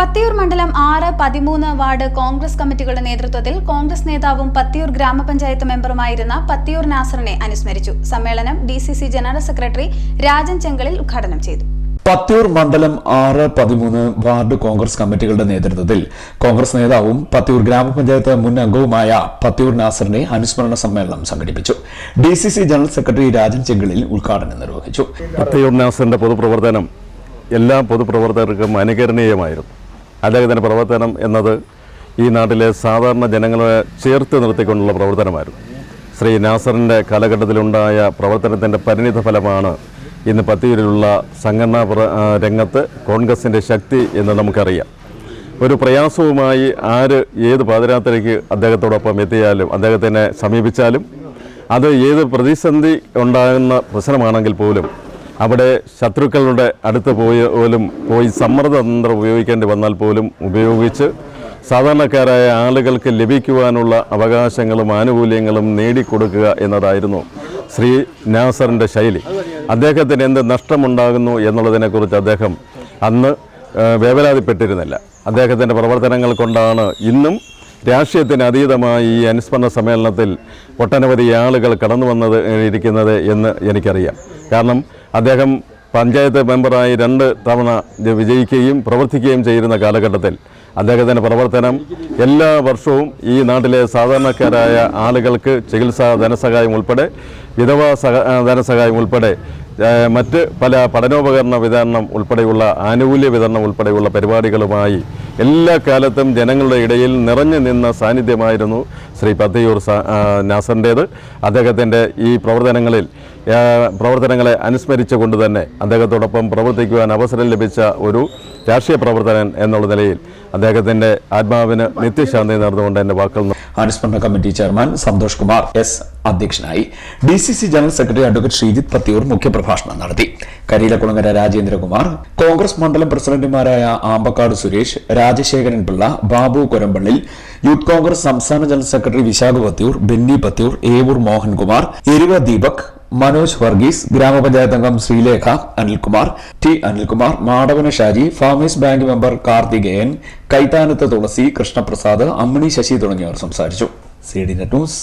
പത്തിയൂർ മണ്ഡലം ആറ് പതിമൂന്ന് വാർഡ് കോൺഗ്രസ് കമ്മിറ്റികളുടെ നേതൃത്വത്തിൽ കോൺഗ്രസ് നേതാവും പത്തിയൂർ ഗ്രാമപഞ്ചായത്ത് മെമ്പറുമായിരുന്ന പത്തിയൂർ നാസറിനെ അനുസ്മരിച്ചു. സമ്മേളനം D general secretary Rajan Chengalil ഉദ്ഘാടനം ചെയ്തു. പത്തിയൂർ മണ്ഡലം ആറ് പതിമൂന്ന് വാർഡ് കോൺഗ്രസ് കമ്മിറ്റികളുടെ നേതൃത്വത്തിൽ കോൺഗ്രസ് നേതാവും പത്തിയൂർ ഗ്രാമപഞ്ചായത്ത് മുൻ അംഗവുമായ പത്തിയൂർ നാസറിനെ അനുസ്മരണ സമ്മേളനം സംഘടിപ്പിച്ചു. D C C general secretary Rajan Chengalil ഉദ്ഘാടനം നിർവഹിച്ചു. പത്തിയൂർ നാസറിന്റെ പൊതുപ്രവർത്തനം എല്ലാ പൊതുപ്രവർത്തകർക്കും അനുകരണീയമായിരുന്നു. അദ്ദേഹത്തിന്റെ പ്രവർത്തനം എന്നത് ഈ നാട്ടിലെ സാധാരണ ജനങ്ങളെ ചേർത്ത് നിർത്തിക്കൊണ്ടുള്ള പ്രവർത്തനമായിരുന്നു. ശ്രീ നാസറിന്റെ കാലഘട്ടത്തിലുണ്ടായ പ്രവർത്തനത്തിന്റെ പരിണിത ഫലമാണ് ഇന്ന് പത്തിയൂരിലുള്ള സംഘടനാ രംഗത്ത് കോൺഗ്രസിന്റെ ശക്തി എന്ന് നമുക്കറിയാം. ഒരു പ്രയാസവുമായി ആര് ഏത് പാതിരാത്രിക്ക് അദ്ദേഹത്തോടൊപ്പം എത്തിയാലും അദ്ദേഹത്തിനെ സമീപിച്ചാലും അത് ഏത് പ്രതിസന്ധി ഉണ്ടാകുന്ന പ്രശ്നമാണെങ്കിൽ പോലും അവിടെ ശത്രുക്കളുടെ അടുത്ത് പോയി പോലും പോയി സമ്മർദ്ദതന്ത്രം ഉപയോഗിക്കേണ്ടി വന്നാൽ പോലും ഉപയോഗിച്ച് സാധാരണക്കാരായ ആളുകൾക്ക് ലഭിക്കുവാനുള്ള അവകാശങ്ങളും ആനുകൂല്യങ്ങളും നേടിക്കൊടുക്കുക എന്നതായിരുന്നു ശ്രീ നാസറിന്റെ ശൈലി. അദ്ദേഹത്തിന് എന്ത് നഷ്ടമുണ്ടാകുന്നു എന്നുള്ളതിനെക്കുറിച്ച് അദ്ദേഹം അന്ന് വേവലാതിപ്പെട്ടിരുന്നില്ല. അദ്ദേഹത്തിന്റെ പ്രവർത്തനങ്ങൾ കൊണ്ടാണ് ഇന്നും രാഷ്ട്രീയത്തിന് അതീതമായി ഈ അനുസ്മരണ സമ്മേളനത്തിൽ ഒട്ടനവധി ആളുകൾ കടന്നു വന്നത് ഇരിക്കുന്നത് എന്ന് എനിക്കറിയാം. കാരണം അദ്ദേഹം പഞ്ചായത്ത് മെമ്പറായി രണ്ട് തവണ വിജയിക്കുകയും പ്രവർത്തിക്കുകയും ചെയ്യുന്ന കാലഘട്ടത്തിൽ അദ്ദേഹത്തിന്റെ പ്രവർത്തനം എല്ലാ വർഷവും ഈ നാട്ടിലെ സാധാരണക്കാരായ ആളുകൾക്ക് ചികിത്സാ ധനസഹായം ഉൾപ്പെടെ വിധവാ സഹ ധനസഹായം ഉൾപ്പെടെ മറ്റ് പല പഠനോപകരണ വിതരണം ഉൾപ്പെടെയുള്ള ആനുകൂല്യ വിതരണം ഉൾപ്പെടെയുള്ള പരിപാടികളുമായി എല്ലാ കാലത്തും ജനങ്ങളുടെ ഇടയിൽ നിറഞ്ഞു നിന്ന സാന്നിധ്യമായിരുന്നു ശ്രീ പത്തയൂർ നാസറിന്റേത്. അദ്ദേഹത്തിന്റെ ഈ പ്രവർത്തനങ്ങളിൽ പ്രവർത്തനങ്ങളെ അനുസ്മരിച്ചുകൊണ്ട് തന്നെ അദ്ദേഹത്തോടൊപ്പം പ്രവർത്തിക്കുവാൻ അവസരം ലഭിച്ച ഒരു രാഷ്ട്രീയ പ്രവർത്തകൻ എന്നുള്ള നിലയിൽ അദ്ദേഹത്തിന്റെ ആത്മാവിന് നിത്യശാന്തി നേർന്നുകൊണ്ട് എന്റെ വാക്കുകൾ അനുസ്മരണ committee chairman Santhosh Kumar S അധ്യക്ഷനായി D C C general secretary advocate Sreejith Pathiyoor മുഖ്യപ്രഭാഷണം നടത്തി. കരിയിലക്കുളങ്ങര രാജേന്ദ്രകുമാർ കോൺഗ്രസ് മണ്ഡലം പ്രസിഡന്റുമാരായ ആമ്പക്കാട് സുരേഷ് രാജശേഖരൻ പിള്ള ബാബു കൊരമ്പള്ളിൽ യൂത്ത് കോൺഗ്രസ് സംസ്ഥാന ജനറൽ സെക്രട്ടറി വിശാഖ പത്തിയൂർ ബെന്നി പത്തിയൂർ ഏവൂർ മോഹൻകുമാർ എരുവ ദീപക് മനോജ് വർഗീസ് ഗ്രാമപഞ്ചായത്ത് അംഗം Sreelekha Anilkumar T Anilkumar Madavana Shaji farmers bank member Karthikeyan Kaithanath Thulasi Krishnaprasad Ammini Sasi തുടങ്ങിയവർ സംസാരിച്ചു. C D net news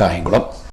Kayamkulam.